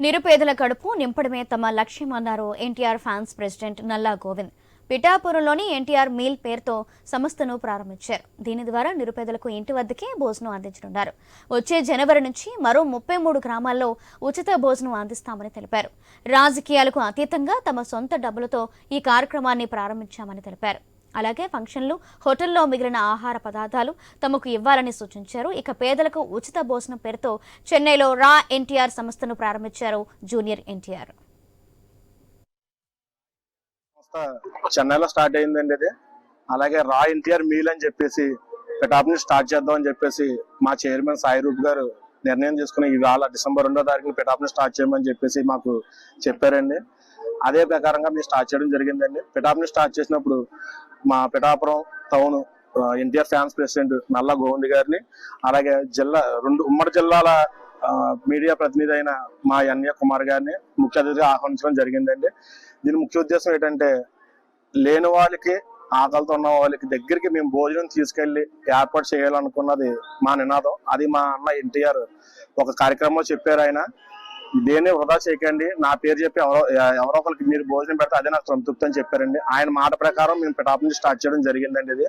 నిరుపేదల కడుపు నింపడమే తమ లక్ష్యమన్నారు ఎన్టీఆర్ ఫ్యాన్స్ ప్రెసిడెంట్ నల్లా గోవింద్. పిఠాపురంలోని ఎన్టీఆర్ మీల్ పేరుతో సంస్థను ప్రారంభించారు. దీని ద్వారా నిరుపేదలకు ఇంటి వద్దకే భోజనం అందించనున్నారు. వచ్చే జనవరి నుంచి మరో ముప్పై మూడు గ్రామాల్లో ఉచిత భోజనం అందిస్తామని తెలిపారు. రాజకీయాలకు అతీతంగా తమ సొంత డబ్బులతో ఈ కార్యక్రమాన్ని ప్రారంభించామని తెలిపారు. అలాగే ఫంక్షన్లు హోటల్లో మిగిలిన ఆహార పదార్థాలు తమకు ఇవ్వాలని సూచించారు. ఇక పేదలకు ఉచిత భోజనం పేరుతో చెన్నైలో రా ఎన్టీఆర్ సంస్థను ప్రారంభించారు జూనియర్ ఎన్టీఆర్. చెన్నైలో స్టార్ట్ అయిందండి ఇది. అలాగే రా ఎన్టీఆర్ మీల్ అని చెప్పేసి పిటాప్ స్టార్ట్ చేద్దాం అని చెప్పేసి మా చైర్మన్ సాయి రూప్ గారు నిర్ణయం తీసుకుని ఇవాళ డిసెంబర్ రెండో తారీఖున పిటాప్ స్టార్ట్ చేయమని చెప్పేసి మాకు చెప్పారండి. అదే ప్రకారంగా మేము స్టార్ట్ చేయడం జరిగిందండి. పిటాప్ స్టార్ట్ చేసినప్పుడు మా Pithapuram town NTR fans president Nalla Govind గారిని అలాగే జిల్లా రెండు ఉమ్మడి జిల్లాల మీడియా ప్రతినిధి అయిన మా ఎన్ఏ కుమార్ గారిని ముఖ్య అతిథిగా ఆహ్వానించడం జరిగిందండి. దీని ముఖ్య ఉద్దేశం ఏంటంటే లేని వాళ్ళకి ఆకలితో ఉన్న వాళ్ళకి దగ్గరికి మేము భోజనం తీసుకెళ్ళి ఏర్పాటు చేయాలనుకున్నది మా నినాదం. అది మా అన్న ఎన్టీఆర్ ఒక కార్యక్రమంలో చెప్పారు ఆయన. దేన్ని వృధా చేయకండి. నా పేరు చెప్పి ఎవరో ఎవరో ఒకరికి మీరు భోజనం పెడితే అదే నాకు సంతృప్తి అని చెప్పారండి. ఆయన మాట ప్రకారం మేము పిటాప్ నుంచి స్టార్ట్ చేయడం జరిగిందండి ఇది.